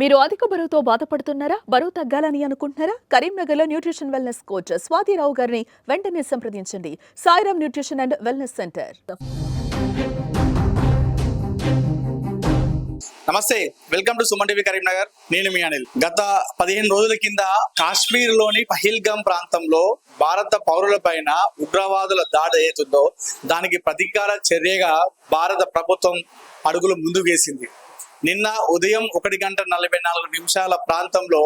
మీరు అధిక బరువుతో బాధపడుతున్నారా? బరువు తగ్గాలని అనుకుంటున్నారా? కరీంనగర్లో న్యూట్రిషన్ వెల్నెస్ కోచ్ స్వాతిరావు గారిని వెంటనే సంప్రదించండి. Sairam nutrition and wellness centre. నమస్తే welcome to Suman TV Karimnagar. నేను మీ అనిల్. గత పదిహేను రోజుల కింద కాశ్మీర్లోని పహిల్గమ్ ప్రాంతంలో భారత పౌరుల పైన ఉగ్రవాదుల దాడి ఏతుందో దానికి ప్రతీకార చర్యగా భారత ప్రభుత్వం అడుగులు ముందు వేసింది నిన్న ఉదయం ఒకటి గంట నలభై నాలుగు నిమిషాల ప్రాంతంలో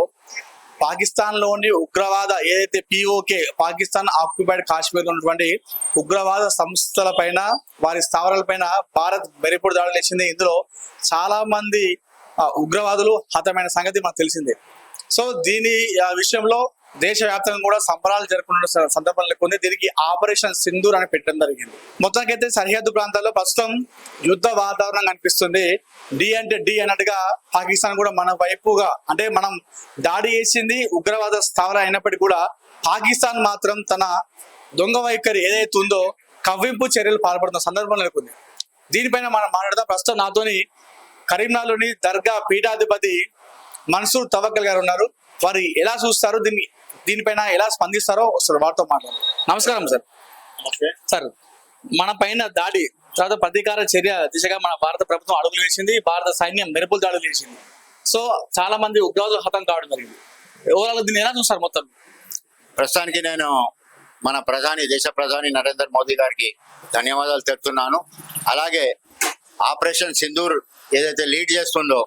పాకిస్తాన్లోని ఉగ్రవాద ఏదైతే పిఓకే పాకిస్తాన్ ఆక్యుపైడ్ కాశ్మీర్ ఉన్నటువంటి ఉగ్రవాద సంస్థల పైన వారి స్థావరాల పైన భారత్ బెరిపూడి దాడులు వేసింది ఇందులో చాలా మంది ఉగ్రవాదులు హతమైన సంగతి మనకు తెలిసిందే. సో దీని ఆ, విషయంలో దేశవ్యాప్తంగా కూడా సంబరాలు జరుపుకున్న సందర్భంలో కొన్ని దీనికి ఆపరేషన్ సింధూర్ అని పెట్టడం జరిగింది. మొత్తానికైతే సరిహద్దు ప్రాంతాల్లో ప్రస్తుతం యుద్ధ వాతావరణం కనిపిస్తుంది. డి అంటే డి అన్నట్టుగా పాకిస్తాన్ కూడా మన వైపుగా అంటే మనం దాడి చేసింది ఉగ్రవాద స్థావరం అయినప్పటికీ కూడా పాకిస్తాన్ మాత్రం తన దొంగ వైఖరి ఏదైతే ఉందో కవ్వింపు చర్యలు పాల్పడుతున్న సందర్భం నెలకొంది దీనిపైన మనం మాట్లాడదాం. ప్రస్తుతం నాతోని కరీంనగర్లోని దర్గా పీఠాధిపతి మన్సూర్ తవక్కల్ గారు ఉన్నారు. వారు ఎలా చూస్తారు? దీన్ని దీనిపైన ఎలా స్పందిస్తారో ఒకసారి వారితో మాట్లాడు నమస్కారం సార్. సార్ మన పైన దాడి తర్వాత ప్రతీకార చర్య దిశగా మన భారత ప్రభుత్వం అడుగులు వేసింది భారత సైన్యం మెరుపులు దాడులు వేసింది. సో చాలా మంది ఉగ్రవాదులు హతం కావడం జరిగింది. ఓవరాల్ దీన్ని ఎలా చూస్తారు మొత్తం? ప్రస్తుతానికి నేను మన ప్రధాని దేశ ప్రధాని నరేంద్ర మోదీ గారికి ధన్యవాదాలు తెలుపుతున్నాను. అలాగే ఆపరేషన్ సింధూర్ ఏదైతే లీడ్ చేస్తుందో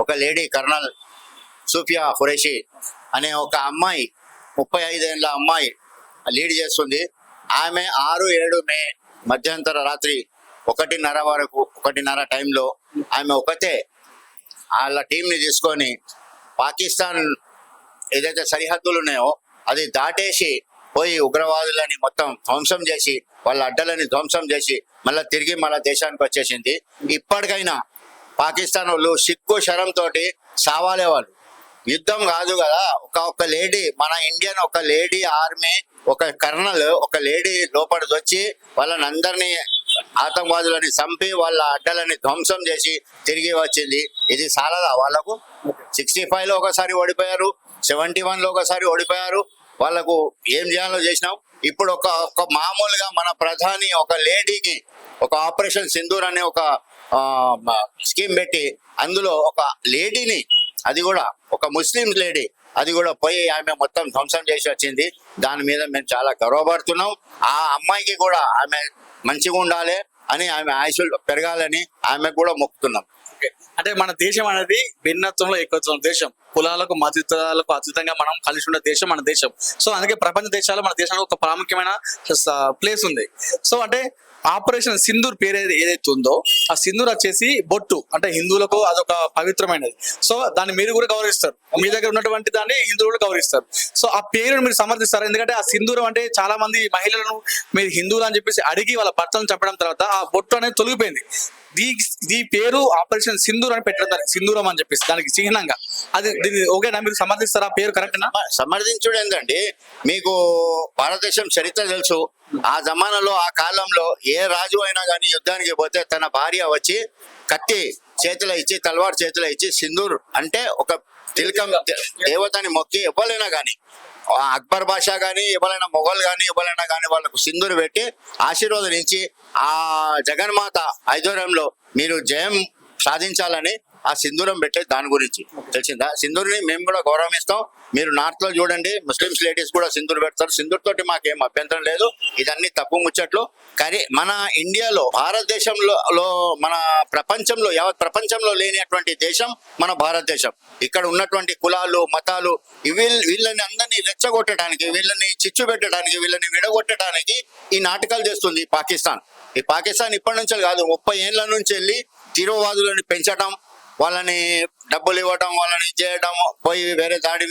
ఒక లేడీ కర్నల్ సూఫియా ఖురేషి అనే ఒక అమ్మాయి ముప్పై ఐదేళ్ళ అమ్మాయి లీడ్ చేస్తుంది. ఆమె ఆరు ఏడు మే మధ్యంతర రాత్రి ఒకటిన్నర వరకు ఒకటిన్నర టైంలో ఆమె ఒకతే వాళ్ళ టీంని తీసుకొని పాకిస్తాన్ ఏదైతే సరిహద్దులు ఉన్నాయో అది దాటేసి పోయి ఉగ్రవాదులని మొత్తం ధ్వంసం చేసి వాళ్ళ అడ్డలని ధ్వంసం చేసి మళ్ళీ తిరిగి మళ్ళీ దేశానికి వచ్చేసింది. ఇప్పటికైనా పాకిస్తాన్ వాళ్ళు సిక్కు శరంతో సావాలే వాళ్ళు. యుద్ధం కాదు కదా. ఒక ఒక లేడీ మన ఇండియన్ ఒక లేడీ ఆర్మీ ఒక కర్నల్ ఒక లేడీ లోపలికి వచ్చి వాళ్ళని అందరినీ ఆతంకవాదులని చంపి వాళ్ళ అడ్డలని ధ్వంసం చేసి తిరిగి వచ్చింది. ఇది సాలదా? వాళ్ళకు సిక్స్టీ ఫైవ్లో ఒకసారి ఓడిపోయారు సెవెంటీ వన్లో ఒకసారి ఓడిపోయారు. వాళ్ళకు ఏం చేయాలో చేసినాం. ఇప్పుడు ఒక ఒక మామూలుగా మన ప్రధాని ఒక లేడీకి ఒక ఆపరేషన్ సింధూర్ అనే ఒక స్కీమ్ పెట్టి అందులో ఒక లేడీని అది కూడా ఒక ముస్లిం లేడీ అది కూడా పోయి ఆమె మొత్తం ధ్వంసం చేసి వచ్చింది. దాని మీద మేము చాలా గర్వపడుతున్నాం. ఆ అమ్మాయికి కూడా ఆమె మంచిగా ఉండాలి అని ఆమె ఆయుషులు పెరగాలని ఆమె కూడా మొక్కుతున్నాం. ఓకే. అంటే మన దేశం అనేది భిన్నత్వంలో ఎక్కువ దేశం. కులాలకు మతలకు అతీతంగా మనం కలిసి ఉన్న దేశం మన దేశం. సో అందుకే ప్రపంచ దేశాల్లో మన దేశంలో ఒక ప్రాముఖ్యమైన ప్లేస్ ఉంది. సో అంటే ఆపరేషన్ సింధూర్ పేరు ఏదైతే ఉందో ఆ సింధూర్ వచ్చేసి బొట్టు అంటే హిందువులకు అదొక పవిత్రమైనది. సో దాన్ని మీరు కూడా గౌరవిస్తారు. మీ దగ్గర ఉన్నటువంటి దాన్ని హిందువులు కూడా గౌరవిస్తారు. సో ఆ పేరును మీరు సమర్థిస్తారు. ఎందుకంటే ఆ సింధూరం అంటే చాలా మంది మహిళలను మీరు హిందువులు అని చెప్పేసి అడిగి వాళ్ళ భర్తలను చెప్పడం తర్వాత ఆ బొట్టు అనేది తొలగిపోయింది. దీ దీ పేరు ఆపరేషన్ సింధూర్ అని పెట్టడం దానికి సింధూరం అని చెప్పేసి దానికి చిహ్నంగా. అది దీన్ని ఓకేనా? మీరు సమర్థిస్తారా? ఆ పేరు కరెక్టేనా? సమర్థించుడు ఏంటండి మీకు భారతదేశం చరిత్ర తెలుసు. ఆ జమానాలో ఆ కాలంలో ఏ రాజు అయినా కానీ యుద్ధానికి పోతే తన భార్య వచ్చి కత్తి చేతిలో ఇచ్చి తలవారు చేతిలో ఇచ్చి సింధూర్ అంటే ఒక తిలకం దేవతని మొక్కి ఇవ్వలేనా కానీ అక్బర్ బాషా కానీ ఎవరైనా మొఘల్ కానీ ఎవరైనా కానీ వాళ్ళకు సింధూరు పెట్టి ఆశీర్వాదం ఆ జగన్మాత ఐశ్వర్యంలో మీరు జయం సాధించాలని ఆ సింధూరం పెట్టే దాని గురించి. తెలిసిందా? సింధూర్ని మేము కూడా గౌరవిస్తాం. మీరు నార్త్లో చూడండి ముస్లిమ్స్ లేడీస్ కూడా సింధూర్ పెడతారు. సింధూర్ తోటి మాకేం అభ్యంతరం లేదు. ఇదన్నీ తప్పు ముచ్చట్లు. కానీ మన ఇండియాలో భారతదేశంలో మన ప్రపంచంలో యావత్ ప్రపంచంలో లేనటువంటి దేశం మన భారతదేశం. ఇక్కడ ఉన్నటువంటి కులాలు మతాలు వీళ్ళ వీళ్ళని అందరినీ రెచ్చగొట్టడానికి వీళ్ళని చిచ్చు పెట్టడానికి వీళ్ళని విడగొట్టడానికి ఈ నాటకాలు చేస్తుంది పాకిస్తాన్. ఈ పాకిస్తాన్ ఇప్పటి నుంచి కాదు ముప్పై ఏళ్ళ నుంచి వెళ్ళి తీవ్రవాదులను పెంచడం వాళ్ళని డబ్బులు ఇవ్వడం వాళ్ళని చేయడం పోయి వేరే దాడి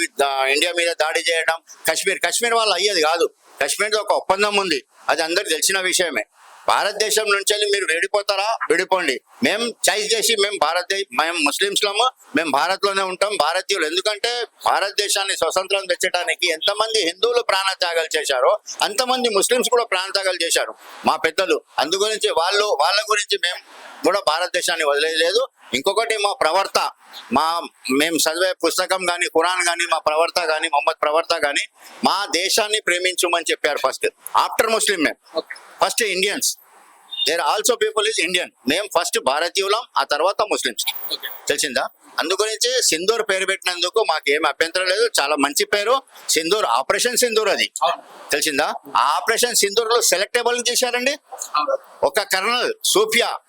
ఇండియా మీద దాడి చేయడం కాశ్మీర్ కాశ్మీర్ వాళ్ళు అయ్యేది కాదు. కాశ్మీర్ ఒక ఒప్పందం ఉంది. అది అందరికి తెలిసిన విషయమే. భారతదేశం నుంచి వెళ్ళి మీరు విడిపోతారా? విడిపోండి. మేము చాయిస్ చేసి మేము భారతదేశ మేము ముస్లింస్లము మేము భారత్లోనే ఉంటాం భారతీయులు. ఎందుకంటే భారతదేశాన్ని స్వతంత్రం తెచ్చడానికి ఎంతమంది హిందువులు ప్రాణత్యాగాలు చేశారో అంతమంది ముస్లిమ్స్ కూడా ప్రాణత్యాగాలు చేశారు. మా పెద్దలు. అందుగురించి వాళ్ళు వాళ్ళ గురించి మేము కూడా భారతదేశాన్ని వదిలేదు ఇంకొకటి మా ప్రవర్త. మా మేము చదివే పుస్తకం కానీ ఖురాన్ కానీ మా ప్రవర్త కానీ మొహమ్మద్ ప్రవర్త కానీ మా దేశాన్ని ప్రేమించమని చెప్పారు ఫస్ట్. ఆఫ్టర్ ముస్లిం మేము first Indians there also people is Indian మేము ఫస్ట్ భారతీయులం ఆ తర్వాత ముస్లిమ్స్ తెలిసిందా? అందుగురించి సింధూర్ పేరు పెట్టినందుకు మాకు ఏం అభ్యంతరం లేదు. చాలా మంచి పేరు. సింధూర్ ఆపరేషన్ సింధూర్ అది. తెలిసిందా? ఆ ఆపరేషన్ సింధూర్లో సెలెక్టబుల్ చేశారండి. ఒక కర్నల్ సూఫియా.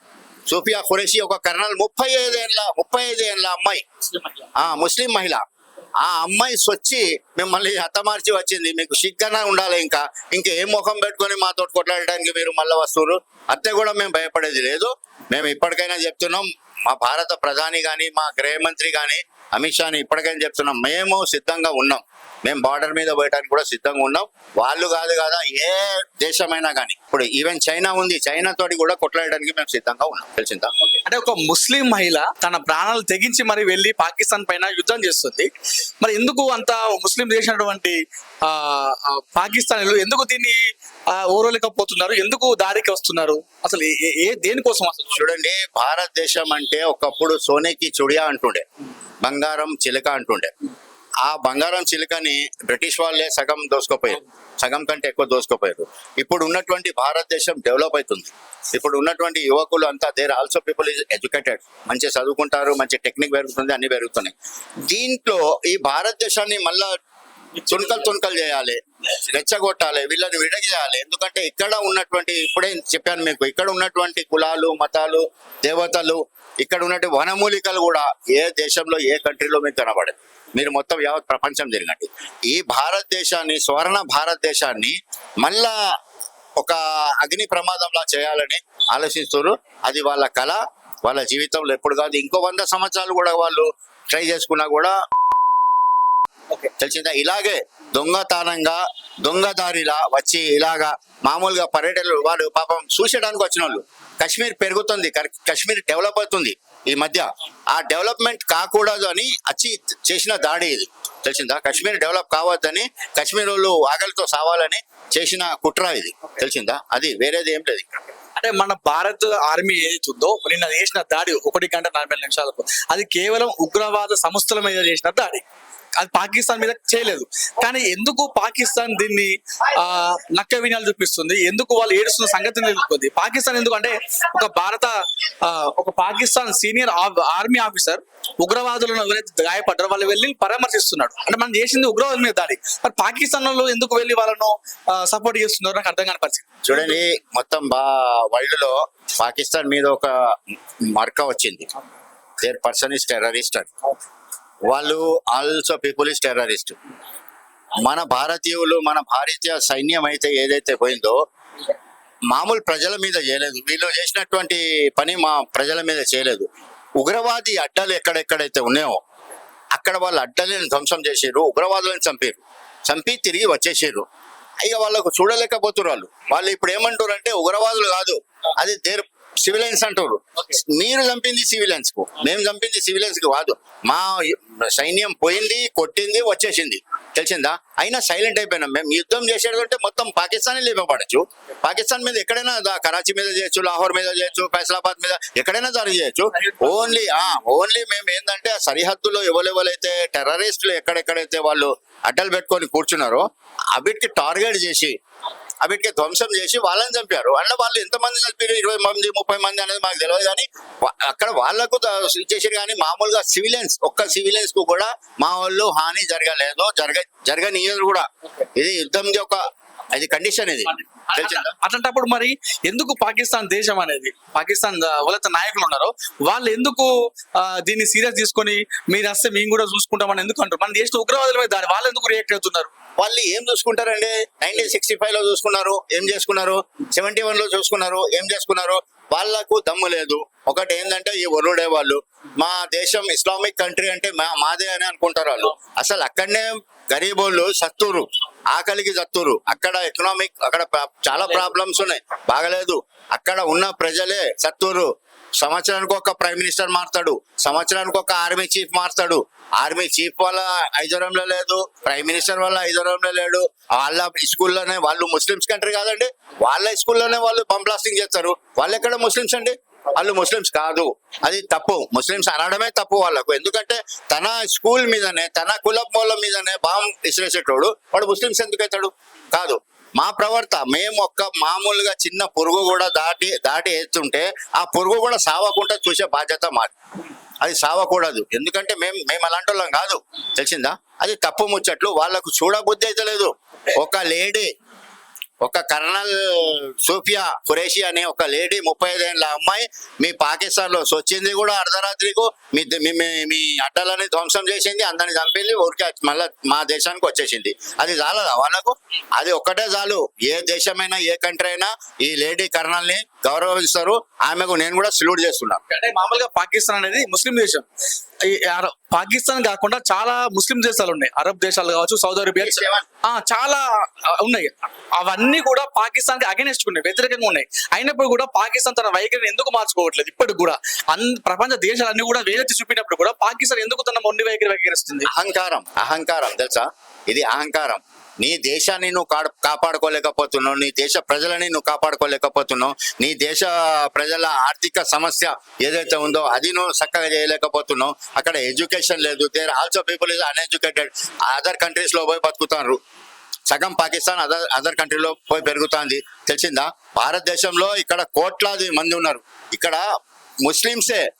సూఫియా ఖురేషి ఒక కర్నల్ ముప్పై ఐదు ఏళ్ళ ముప్పై ఐదు ఏళ్ళ అమ్మాయి. ఆ ముస్లిం మహిళ. ఆ అమ్మాయి వచ్చి మిమ్మల్ని హతమార్చి వచ్చింది. మీకు సిగ్గన ఉండాలి ఇంకా. ఇంకా ఏ ముఖం పెట్టుకొని మాతో కొట్లాడడానికి మీరు మళ్ళీ వస్తున్నారు అత్తే కూడా మేము భయపడేది లేదు. మేము ఇప్పటికైనా చెప్తున్నాం మా భారత ప్రధాని కానీ మా గృహమంత్రి కానీ అమిత్ షాని ఇప్పటికైనా చెప్తున్నాం. మేము సిద్ధంగా ఉన్నాం. మేము బార్డర్ మీద పోయడానికి కూడా సిద్ధంగా ఉన్నాం. వాళ్ళు కాదు కదా ఏ దేశమైనా కానీ ఇప్పుడు ఈవెన్ చైనా ఉంది చైనా తోటి కూడా కొట్లాడడానికి మేము సిద్ధంగా ఉన్నాం. తెలిసిందా? అంటే ఒక ముస్లిం మహిళ తన ప్రాణాలు తెగించి మరి వెళ్ళి పాకిస్తాన్ పైన యుద్ధం చేస్తుంది. మరి ఎందుకు అంత ముస్లిం దేశమైనటువంటి ఆ, ఆ, పాకిస్తాన్లు ఎందుకు దీన్ని ఆ, ఓర్వలేకపోతున్నారు ఎందుకు దారికి వస్తున్నారు? అసలు ఏ దేనికోసం అసలు? చూడండి భారతదేశం అంటే ఒకప్పుడు సోనేకి చుడియా అంటుండే. బంగారం చిలుక అంటుండే. ఆ బంగారం చిలుకని బ్రిటిష్ వాళ్ళే సగం దోసుకోపోయారు. సగం కంటే ఎక్కువ దోసుకోపోయారు. ఇప్పుడు ఉన్నటువంటి భారతదేశం డెవలప్ అవుతుంది. ఇప్పుడు ఉన్నటువంటి యువకులు అంతా there also people is educated మంచి చదువుకుంటారు మంచి టెక్నిక్ పెరుగుతుంది అన్ని పెరుగుతున్నాయి. దీంట్లో ఈ భారతదేశాన్ని మళ్ళా తుణకలు తుణకలు చేయాలి. రెచ్చగొట్టాలి వీళ్ళని విడగేయాలి. ఎందుకంటే ఇక్కడ ఉన్నటువంటి ఇప్పుడే చెప్పాను మీకు ఇక్కడ ఉన్నటువంటి కులాలు మతాలు దేవతలు ఇక్కడ ఉన్నటువంటి వనమూలికలు కూడా ఏ దేశంలో ఏ కంట్రీలో మీకు కనబడదు. మీరు మొత్తం యావత్ ప్రపంచం తిరగండి ఈ భారతదేశాన్ని స్వర్ణ భారతదేశాన్ని మళ్ళా ఒక అగ్ని ప్రమాదంలా చేయాలని ఆలోచిస్తారు అది వాళ్ళ కళ వాళ్ళ జీవితంలో ఎప్పుడు కాదు. ఇంకో వంద సంవత్సరాలు కూడా వాళ్ళు ట్రై చేసుకున్నా కూడా తెలిసిందా? ఇలాగే దొంగతనంగా దొంగదారిలా వచ్చి ఇలాగా మామూలుగా పర్యటనలు వాళ్ళు పాపం చూసేయడానికి వచ్చిన వాళ్ళు కశ్మీర్ పెరుగుతుంది కశ్మీర్ డెవలప్ అవుతుంది ఈ మధ్య. ఆ డెవలప్మెంట్ కాకూడదు అని వచ్చి చేసిన దాడి ఇది. తెలిసిందా? కశ్మీర్ డెవలప్ కావద్దని కశ్మీర్ వాళ్ళు ఆకలితో సావాలని చేసిన కుట్ర ఇది. తెలిసిందా? అది వేరేది ఏం లేదు అంటే మన భారత్ ఆర్మీ ఏదైతే ఉందో నిన్న చేసిన దాడి ఒకటి గంట నలభై నిమిషాలకు. అది కేవలం ఉగ్రవాద సంస్థల మీద చేసిన దాడి. అది పాకిస్తాన్ మీద చేయలేదు. కానీ ఎందుకు పాకిస్తాన్ దీన్ని ఆ నక్క వినాలు చూపిస్తుంది? ఎందుకు వాళ్ళు ఏడుస్తున్న సంగతి తెలుస్తుంది పాకిస్తాన్ ఎందుకు అంటే ఒక భారత ఒక పాకిస్తాన్ సీనియర్ ఆర్మీ ఆఫీసర్ ఉగ్రవాదులను ఎవరైతే గాయపడ్డారో వాళ్ళు వెళ్ళి పరామర్శిస్తున్నాడు. అంటే మనం చేసింది ఉగ్రవాదుల మీద దాడి. మరి పాకిస్తాన్లో ఎందుకు వెళ్ళి వాళ్ళను సపోర్ట్ చేస్తున్నారు నాకు అర్థం కాని పరిస్థితి. చూడండి మొత్తం బా వరల్డ్లో పాకిస్తాన్ మీద ఒక మర్క వచ్చింది. దేర్ పర్సన్ ఇస్ టెర్రరిస్ట్ అని. వాళ్ళు ఆల్సో పీపుల్ ఇస్ టెర్రరిస్ట్ మన భారతీయులు మన భారతీయ సైన్యం అయితే ఏదైతే పోయిందో మామూలు ప్రజల మీద చేయలేదు. వీళ్ళు చేసినటువంటి పని మా ప్రజల మీద చేయలేదు. ఉగ్రవాది అడ్డాలు ఎక్కడెక్కడైతే ఉన్నాయో అక్కడ వాళ్ళు అడ్డలను ధ్వంసం చేసారు ఉగ్రవాదులను చంపారు చంపి తిరిగి వచ్చేసారు ఇక వాళ్ళకు చూడలేకపోతున్నారు వాళ్ళు. వాళ్ళు ఇప్పుడు ఏమంటారు అంటే ఉగ్రవాదులు కాదు. అది దేర్ సివిలియన్స్ అంటారు. మీరు చంపింది సివిలియన్స్కు మేము చంపింది సివిలియన్స్కు కాదు. మా సైన్యం పోయింది కొట్టింది వచ్చేసింది. తెలిసిందా? అయినా సైలెంట్ అయిపోయినాం. మేము యుద్ధం చేసేటంటే మొత్తం పాకిస్తాన్ లేపబడచ్చు. పాకిస్తాన్ మీద ఎక్కడైనా కరాచీ మీద చేయొచ్చు లాహోర్ మీద చేయొచ్చు ఫైసలాబాద్ మీద ఎక్కడైనా దాడి చేయొచ్చు. ఓన్లీ ఆ ఓన్లీ మేము ఏంటంటే సరిహద్దులో ఎవరెవరైతే టెర్రరిస్టులు ఎక్కడెక్కడైతే వాళ్ళు అడ్డలు పెట్టుకొని కూర్చున్నారో అవిటికి టార్గెట్ చేసి అవిటికి ధ్వంసం చేసి వాళ్ళని చంపారు. అంటే వాళ్ళు ఎంతమంది చంపారు ఇరవై మంది ముప్పై మంది అనేది మాకు తెలియదు కానీ అక్కడ వాళ్ళకు ద- చేసారు కానీ మామూలుగా సివిలియన్స్ ఒక్క సివిలియన్స్కు కూడా మా వాళ్ళు హాని జరగలేదు జరగ జరగనీయదు కూడా. ఇది యుద్ధంది ఒక ఇది కండిషన్ ఇది. అట్లాంటప్పుడు మరి ఎందుకు పాకిస్తాన్ దేశం అనేది పాకిస్తాన్ ఎవరైతే నాయకులు ఉన్నారో వాళ్ళు ఎందుకు దీన్ని సీరియస్ తీసుకొని మీరు వస్తే మేము కూడా చూసుకుంటామని ఎందుకు అంటారు? మన దేశంలో ఉగ్రవాదుల మీద దాడి వాళ్ళు ఎందుకు రియాక్ట్ అవుతున్నారు వాళ్ళు ఏం చూసుకుంటారండి? నైన్టీన్ సిక్స్టీ ఫైవ్లో చూసుకున్నారు ఏం చేసుకున్నారు? సెవెంటీ వన్లో చూసుకున్నారు ఏం చేసుకున్నారు? వాళ్ళకు దమ్ము లేదు. ఒకటి ఏంటంటే ఈ వరుడే వాళ్ళు మా దేశం ఇస్లామిక్ కంట్రీ అంటే మా మాదే అని అనుకుంటారు వాళ్ళు. అసలు అక్కడనే గరీబోళ్ళు సత్తూరు ఆకలికి సత్తూరు. అక్కడ ఎకనామిక్ అక్కడ చాలా ప్రాబ్లమ్స్ ఉన్నాయి. బాగలేదు. అక్కడ ఉన్న ప్రజలే సత్తూరు. సంవత్సరానికి ఒక ప్రైమ్ మినిస్టర్ మారుతాడు సంవత్సరానికి ఒక ఆర్మీ చీఫ్ మారుతాడు. ఆర్మీ చీఫ్ వల్ల ఐదరంలో లేదు ప్రైమ్ మినిస్టర్ వల్ల ఐదరంలో లేడు. వాళ్ళ స్కూల్లోనే వాళ్ళు ముస్లిమ్స్ కంట్రీ కాదండి వాళ్ళ స్కూల్లోనే వాళ్ళు బంప్ బ్లాస్టింగ్ చేస్తారు. వాళ్ళు ఎక్కడ ముస్లిమ్స్ అండి? వాళ్ళు ముస్లిమ్స్ కాదు. అది తప్పు. ముస్లిమ్స్ అనడమే తప్పు వాళ్ళకు. ఎందుకంటే తన స్కూల్ మీదనే తన కుల మూల మీదనే బాంబు విసిరేసేటోడు వాడు ముస్లిమ్స్ ఎందుకు అవుతాడు? కాదు. మా ప్రవర్త మేము ఒక్క మామూలుగా చిన్న పురుగు కూడా దాటి దాటి వేస్తుంటే ఆ పురుగు కూడా సావకుండా చూసే బాధ్యత మాది. అది సావకూడదు. ఎందుకంటే మేము మేము అలాంటి వాళ్ళం కాదు. తెలిసిందా? అది తప్పు ముచ్చట్లు. వాళ్ళకు చూడబుద్ధి అయితే లేదు. ఒక లేడీ ఒక కర్నల్ సూఫియా ఖురేషి అనే ఒక లేడీ ముప్పై ఐదేళ్ళ అమ్మాయి మీ పాకిస్తాన్లో వచ్చింది కూడా అర్ధరాత్రికు. మీ మీ- మీ- అడ్డలని ధ్వంసం చేసింది అందరిని చంపింది ఊరికే మళ్ళీ మా దేశానికి వచ్చేసింది. అది చాలదా వాళ్ళకు? అది ఒక్కటే చాలు ఏ దేశమైనా ఏ కంట్రీ అయినా ఈ లేడీ కర్నల్ని గౌరవిస్తారు. ఆమెకు నేను కూడా సల్యూట్ చేస్తున్నాను అంటే మామూలుగా పాకిస్తాన్ అనేది ముస్లిం దేశం. పాకిస్తాన్ కాకుండా చాలా ముస్లిం దేశాలు ఉన్నాయి. అరబ్ దేశాలు కావచ్చు సౌదీ అరేబియా చాలా ఉన్నాయి. అవన్నీ కూడా పాకిస్తాన్కి అగెనిస్ట్ ఉన్నాయి. వ్యతిరేకంగా ఉన్నాయి. అయినప్పుడు కూడా పాకిస్తాన్ తన వైఖరిని ఎందుకు మార్చుకోవట్లేదు? ఇప్పటికి కూడా ప్రపంచ దేశాలన్నీ కూడా వేలెత్తి చూపినప్పుడు కూడా పాకిస్తాన్ ఎందుకు తన మొండి వైఖరి వైఖరిస్తుంది? అహంకారం. అహంకారం తెలుసా? ఇది అహంకారం. నీ దేశాన్ని నువ్వు కాడ- కాపాడుకోలేకపోతున్నావు నీ దేశ ప్రజలని నువ్వు కాపాడుకోలేకపోతున్నావు నీ దేశ ప్రజల ఆర్థిక సమస్య ఏదైతే ఉందో అది నువ్వు చక్కగా చేయలేకపోతున్నావు. అక్కడ ఎడ్యుకేషన్ లేదు. There also people is uneducated other కంట్రీస్లో పోయి బతుకుతారు సగం పాకిస్తాన్ అదర్ అదర్ కంట్రీలో పోయి పెరుగుతుంది. తెలిసిందా? భారతదేశంలో ఇక్కడ కోట్లాది మంది ఉన్నారు. ఇక్కడ ముస్లింసే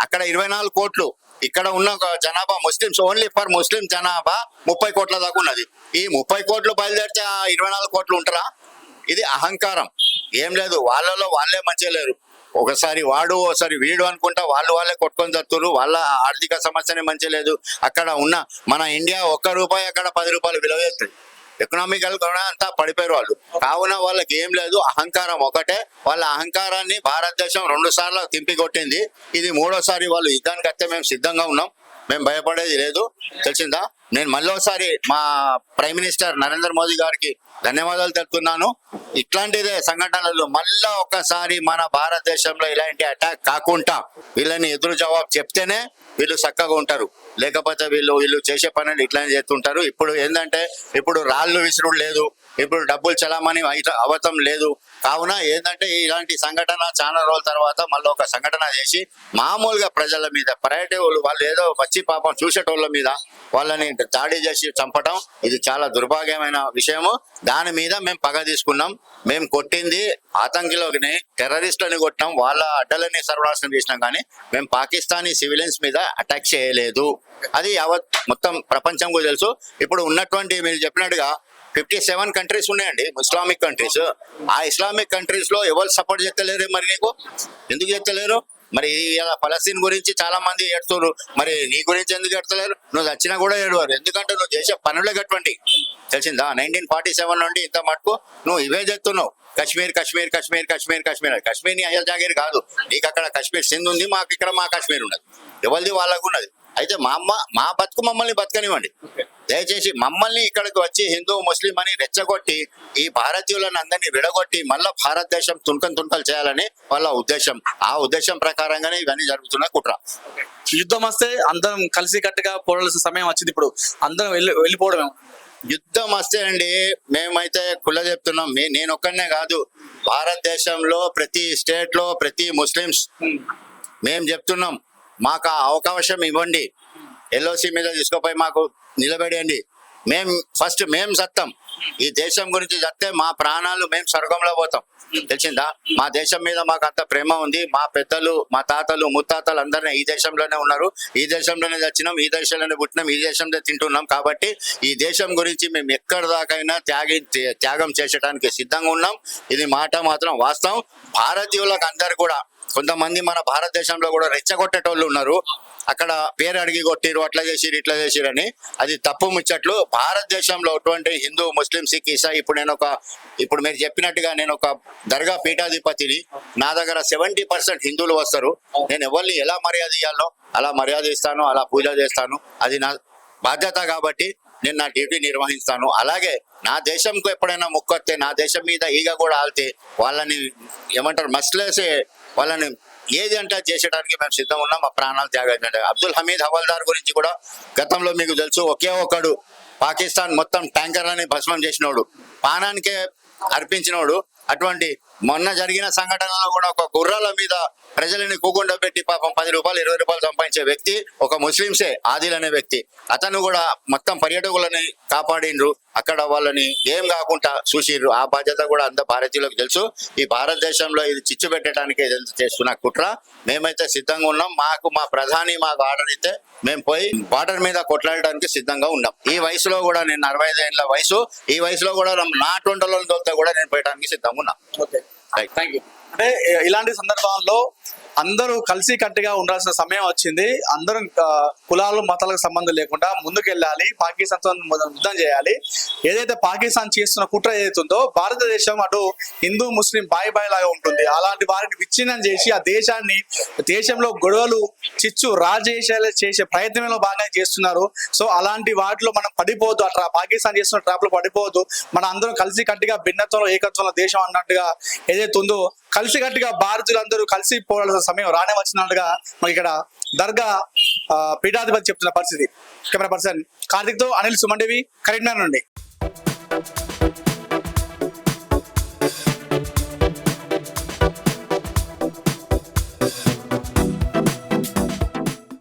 అక్కడ ఇరవై నాలుగు కోట్లు. ఇక్కడ ఉన్న జనాభా ముస్లిమ్స్ ఓన్లీ ఫర్ ముస్లిం జనాభా ముప్పై కోట్ల దాకా ఉన్నది. ఈ ముప్పై కోట్లు బయలుదేరితే ఆ ఇరవై నాలుగు కోట్లు ఉంటారా? ఇది అహంకారం. ఏం లేదు వాళ్ళలో వాళ్ళే మంచిగా లేరు. ఒకసారి వాడు ఒకసారి వీడు అనుకుంటా వాళ్ళు వాళ్ళే కొట్టుకొని తత్తురు వాళ్ళ ఆర్థిక సమస్యనే మంచి లేదు. అక్కడ ఉన్న మన ఇండియా ఒక్క రూపాయి అక్కడ పది రూపాయలు విలువ ఎకనామికల్ కూడా అంతా పడిపోయారు వాళ్ళు. కావున వాళ్ళకి ఏం లేదు అహంకారం ఒకటే. వాళ్ళ అహంకారాన్ని భారతదేశం రెండు సార్లు తింపి కొట్టింది ఇది మూడోసారి వాళ్ళు యుద్ధానికి వస్తే మేము సిద్ధంగా ఉన్నాం. మేము భయపడేది లేదు. తెలిసిందా? నేను మళ్ళీసారి మా ప్రైమ్ మినిస్టర్ నరేంద్ర మోదీ గారికి ధన్యవాదాలు తెలుపుతున్నాను. ఇట్లాంటిదే సంఘటనలు మళ్ళా ఒకసారి మన భారతదేశంలో ఇలాంటి అటాక్ కాకుండా వీళ్ళని ఎదురు జవాబు చెప్తేనే వీళ్ళు చక్కగా ఉంటారు. లేకపోతే వీళ్ళు వీళ్ళు చేసే పనులు ఇట్లానే చేస్తుంటారు. ఇప్పుడు ఏంటంటే ఇప్పుడు రాళ్ళు విసురుడు లేదు. ఇప్పుడు డబ్బులు చలామణి అయిత- అవతం లేదు. కావున ఏంటంటే ఇలాంటి సంఘటన చాలా రోజుల తర్వాత మళ్ళీ ఒక సంఘటన చేసి మామూలుగా ప్రజల మీద పర్యాటకులు వాళ్ళు ఏదో వచ్చి పాపం చూసేటోళ్ళ మీద వాళ్ళని దాడి చేసి చంపటం ఇది చాలా దుర్భాగ్యమైన విషయము. దాని మీద మేము పగ తీసుకున్నాం. మేము కొట్టింది ఆతంకిలోని టెర్రరిస్టులని కొట్టినాం. వాళ్ళ అడ్డలని సర్వనాశనం చేసినాం కానీ మేము పాకిస్తానీ సివిలియన్స్ మీద అటాక్ చేయలేదు. అది యావత్ మొత్తం ప్రపంచం కూడా తెలుసు. ఇప్పుడు ఉన్నటువంటి మీరు చెప్పినట్టుగా ఫిఫ్టీ సెవెన్ కంట్రీస్ ఉన్నాయండి ఇస్లామిక్ కంట్రీస్ ఆ ఇస్లామిక్ కంట్రీస్లో ఎవరు సపోర్ట్ చేస్తలేరు మరి నీకు? ఎందుకు చేస్తలేరు? మరి ఇలా ఫలస్తీన్ గురించి చాలా మంది ఏడుతున్నారు మరి నీ గురించి ఎందుకు ఏడతలేరు నువ్వు చచ్చినా కూడా ఏడవారు. ఎందుకంటే నువ్వు చేసే పనులే కటువంటి తెలిసిందా? నైన్టీన్ ఫార్టీ సెవెన్ నుండి ఇంత మటుకు నువ్వు ఇవే చేస్తున్నావు. కశ్మీర్ కశ్మీర్ కశ్మీర్ కశ్మీర్ కశ్మీర్ కశ్మీర్ నీ అయ్యల్ జాగీర్ కాదు. నీకు అక్కడ కశ్మీర్ సింధ్ ఉంది మాకు ఇక్కడ మా కశ్మీర్ ఉన్నది. ఎవరిది వాళ్ళకు ఉన్నది? అయితే మా అమ్మ మా బతుకు మమ్మల్ని బతకనివ్వండి. దయచేసి మమ్మల్ని ఇక్కడికి వచ్చి హిందూ ముస్లిం అని రెచ్చగొట్టి ఈ భారతీయులను అందరినీ విడగొట్టి మళ్ళా భారతదేశం తుణకం తుణకలు చేయాలని వాళ్ళ ఉద్దేశం. ఆ ఉద్దేశం ప్రకారంగానే ఇవన్నీ జరుగుతున్న కుట్ర. యుద్ధం వస్తే అందరం కలిసి కట్టుగా పోరాల్సిన సమయం వచ్చింది ఇప్పుడు. అందరం వెళ్ళి వెళ్ళిపోవడమే యుద్ధం వస్తే అండి మేమైతే కుల్ల చెప్తున్నాం. నేను ఒక్కనే కాదు. భారతదేశంలో ప్రతి స్టేట్లో ప్రతి ముస్లిమ్స్ మేము చెప్తున్నాం. మాకు ఆ అవకాశం ఇవ్వండి. ఎల్ఓసి మీద తీసుకుపోయి మాకు నిలబెడండి మేం ఫస్ట్ మేం సత్తం. ఈ దేశం గురించి చస్తే మా ప్రాణాలు మేము స్వర్గంలో పోతాం. తెలిసిందా? మా దేశం మీద మాకు అంత ప్రేమ ఉంది. మా పెద్దలు మా తాతలు ముత్తాతలు అందరినీ ఈ దేశంలోనే ఉన్నారు. ఈ దేశంలోనే చచ్చినాం ఈ దేశంలోనే పుట్టినాం ఈ దేశంలో తింటున్నాం. కాబట్టి ఈ దేశం గురించి మేము ఎక్కడి దాకైనా త్యాగి త్యాగం చేసడానికి సిద్ధంగా ఉన్నాం. ఇది మాట మాత్రం వాస్తవం. భారతీయులకు అందరు కూడా కొంతమంది మన భారతదేశంలో కూడా రెచ్చగొట్టేటోళ్ళు ఉన్నారు. అక్కడ పేరు అడిగి కొట్టిరు అట్లా చేసిరు ఇట్లా చేసిరని అది తప్పు ముచ్చట్లు. భారతదేశంలో అటువంటి హిందూ ముస్లిం సిక్ ఇసా ఇప్పుడు నేను ఒక ఇప్పుడు మీరు చెప్పినట్టుగా నేను ఒక దర్గా పీఠాధిపతిని. నా దగ్గర సెవెంటీ పర్సెంట్ హిందువులు వస్తారు. నేను ఎవరిని ఎలా మర్యాద ఇవ్వాలో అలా మర్యాద ఇస్తాను అలా పూజ చేస్తాను. అది నా బాధ్యత కాబట్టి నేను నా డ్యూటీ నిర్వహిస్తాను. అలాగే నా దేశంకు ఎప్పుడైనా మొక్కొస్తే నా దేశం మీద ఈగ కూడా ఆల్తే వాళ్ళని ఏమంటారు మస్లేసే వాళ్ళని ఏది అంటే అది చేసేయడానికి మేము సిద్ధం ఉన్నాం మా ప్రాణాలు త్యాగం అబ్దుల్ హమీద్ హవల్దార్ గురించి కూడా గతంలో మీకు తెలుసు ఒకే ఒకడు పాకిస్తాన్ మొత్తం ట్యాంకర్లని భస్మం చేసినోడు పానానికే అర్పించినోడు అటువంటి మొన్న జరిగిన సంఘటనలో కూడా ఒక గుర్రాల మీద ప్రజలని కూకుండా పెట్టి పాపం పది రూపాయలు ఇరవై రూపాయలు సంపాదించే వ్యక్తి ఒక ముస్లింసే ఆదిల్ అనే వ్యక్తి. అతను కూడా మొత్తం పర్యాటకులని కాపాడిండ్రు. అక్కడ వాళ్ళని ఏం కాకుండా చూసిర్రు. ఆ బాధ్యత కూడా అంత భారతీయులకు తెలుసు. ఈ భారతదేశంలో ఇది చిచ్చు పెట్టడానికి ఇదంతా చేస్తున్న కుట్ర. మేమైతే సిద్ధంగా ఉన్నాం. మాకు మా ప్రధాని మాకు ఆర్డర్ ఇస్తే మేము పోయి బార్డర్ మీద కొట్లాడడానికి సిద్ధంగా ఉన్నాం. ఈ వయసులో కూడా నేను అరవై ఐదు ఏళ్ళ వయసు. ఈ వయసులో కూడా నా ట్వంటీలో కూడా నేను పోయడానికి సిద్ధంగా ఉన్నా. ఓకే. థ్యాంక్ యూ అంటే ఇలాంటి సందర్భాల్లో అందరూ కలిసి కట్టుగా ఉండాల్సిన సమయం వచ్చింది. అందరూ కులాలు మతాలకు సంబంధం లేకుండా ముందుకెళ్ళాలి. పాకిస్తాన్తో పాకిస్తాన్ యుద్ధం చేయాలి. ఏదైతే పాకిస్తాన్ చేస్తున్న కుట్ర ఏదైతుందో భారతదేశం అటు హిందూ ముస్లిం బాయ్ బాయ్ లాగా ఉంటుంది. అలాంటి వారిని విచ్ఛిన్నం చేసి ఆ దేశాన్ని దేశంలో గొడవలు చిచ్చు రాజేశాలు చేసే ప్రయత్నంలో బాగానే చేస్తున్నారు. సో అలాంటి వాటిలో మనం పడిపోవద్దు. అట్లా పాకిస్తాన్ చేస్తున్న ట్రాప్లో పడిపోవద్దు. మన అందరం కలిసి కట్టిగా భిన్నత్వంలో ఏకత్వంలో దేశం అన్నట్టుగా ఏదైతే ఉందో కలిసికట్టుగా భారతీయులందరూ కలిసి పోరాడాల్సిన సమయం రానే వచ్చినట్టుగా మాకు ఇక్కడ దర్గా ఆ, పీఠాధిపతి చెప్తున్న పరిస్థితి. కెమెరా పర్సన్ కార్తిక్తో అనిల్ సుమండేవి కరీంనగర్ నుండి.